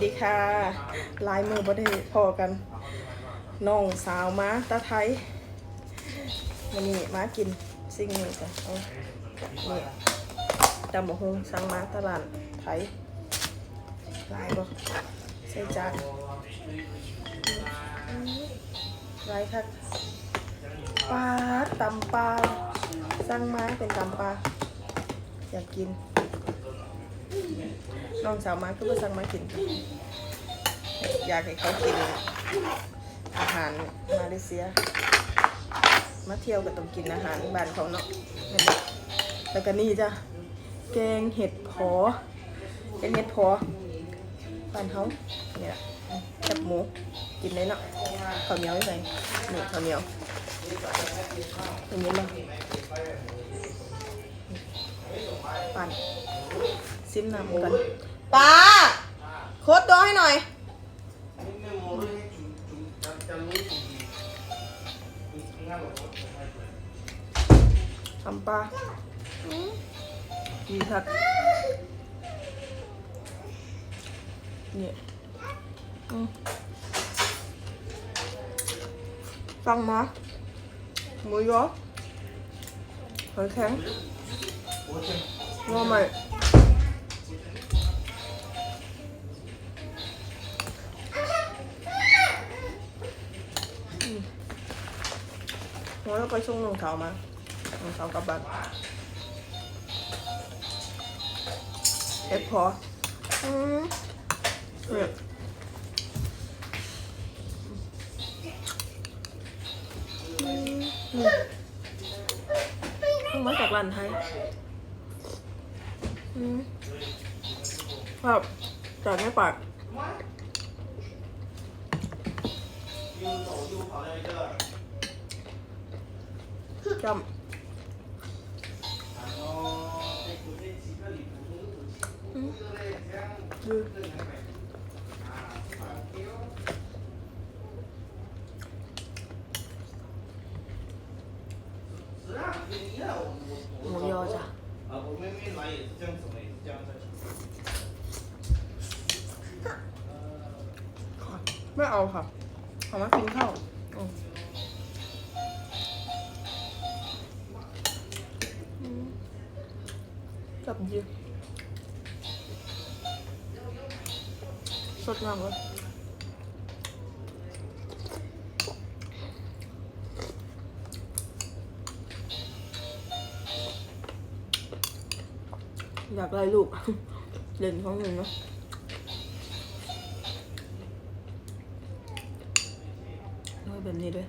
ดีค่ะลายมือบ่ได้พอกันน้องสาวมาตาไทยมันนี่มากินสิ่งนี้จ้ะเอานี่ตำบะฮงสั่งมาตลาดไทยลายบ่ใส่จานลายคักปลาตำปลาสั่งมาเป็นตำปลาอยากกิน น้องสาวมาก็มาสั่งมากิน อยากให้เขากิน อาหารมาเลเซีย มาเที่ยวก็ต้องกินอาหารบ้านเขาเนาะแล้วก็นี่จ้ะแกงเห็ดพอแกงเห็ดพอบ้านเขาเนี่ยแคบหมูกินได้เนาะข้าวเหนียวยังไงนี่ข้าวเหนียวอย่างนี้มาปั่น ซิมน้ำกันป้าโคตรตัวให้หน่อย ทำปลาดีครับเนี่ยอืมฟังมาหมูยอหอยแข็งงอใหม่ หัวเราไปส่งรองเท้ามารองเท้ากลับบ้านเอฟพออืมเนี่ยอืมอืมเพิ่งมาจากร้านไทยอืมครับจากแม่ปาก จำหมูยอจ้ะไม่เอาค่ะขอมากินข้าว จับดีสดงามเลยอยากไล่ลูก เล่นของหนึ่งเนาะน้อยแบบนี้ด้วย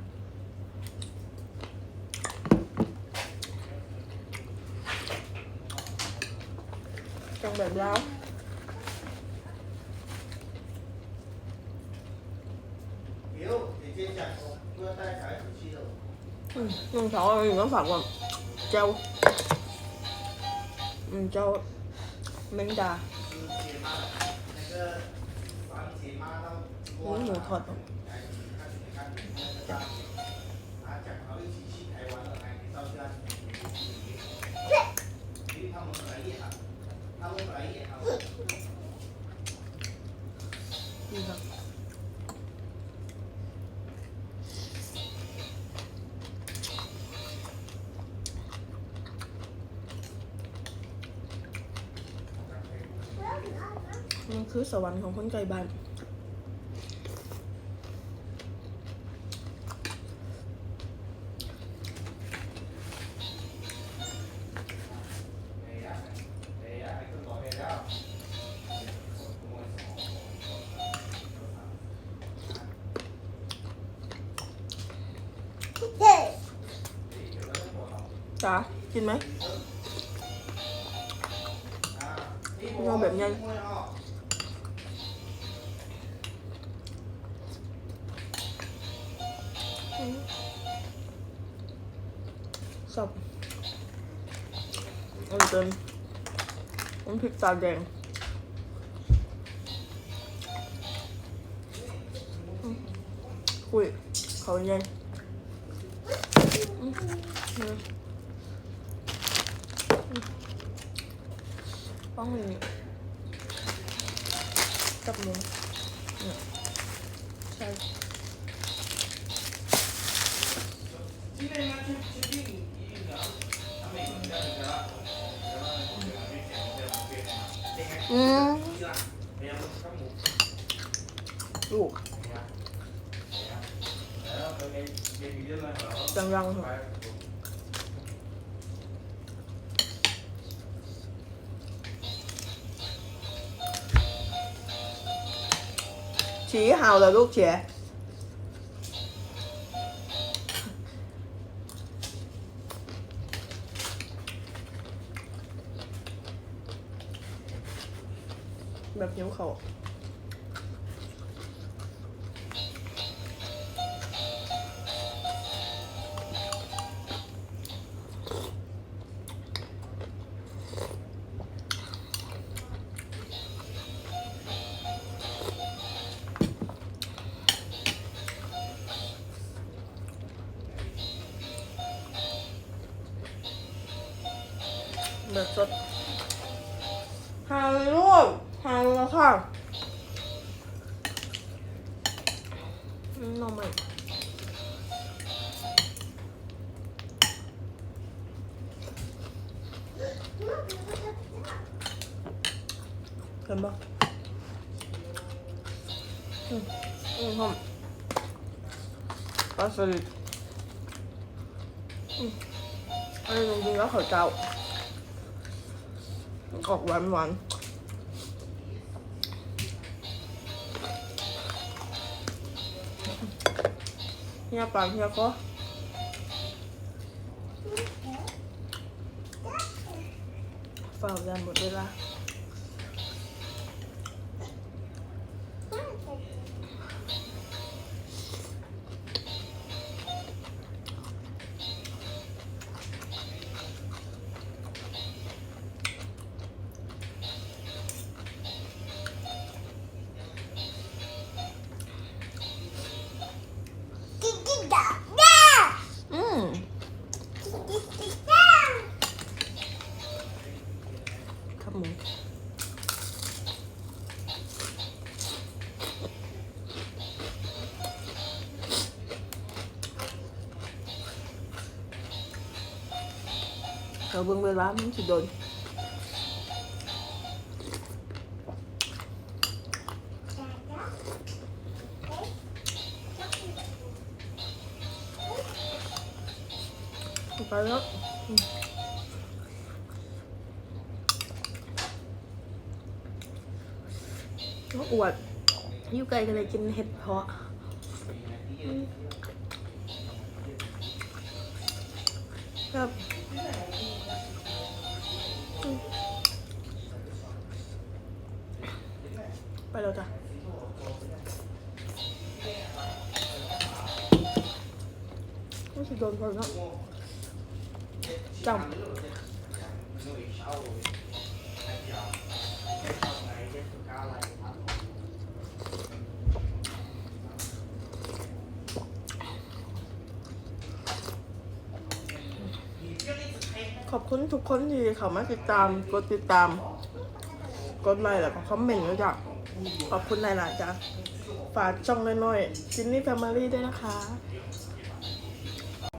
bèo lao Ừ, nhưng trời ơi, nó phạt quần Châu. Ừ, châu. Minh trà Uống nhiều thật. không? คือสวรรค์ของคนไกลบ้านจ๋ากินไหมงอแบบไง สับเอาเติมน้ำพริกตาแดงอืมคุยเขาใหญ่อืมเนี่ยต้องมีกับหมูเนี่ยใช่ อืมลูกจังยังเฉีเห่าเลยลูกเฉี แบบหิวเขาแบบสดทานลูก ทานแล้วค่ะอืมนมใหม่เห็นปะอืมอืมหอมปลาสลิดอืมอันนี้จริงๆแล้วข้าวเจ้าออกหวานห เฮียปากเฮียก็เฝ้ายันหมดเวลา เราเบิ่งเวลามันสิโดนไปแล้วอืมน้องอวดอยู่ไกลกันเลยกินเห็ดเพาะอืมครับ ไปแล้วจ้ะไม่ใช่โดนคนล้วจำขอบคุณทุกคนที่เขามาติดตาม กดติดตาม กดไลค์แล้วก็คอมเมนต์ด้วยจ้ะ ขอบคุณหลาย ๆ จ้ะ ฝากช่องน้อยๆจินนี่แฟมิลี่ด้วยนะคะ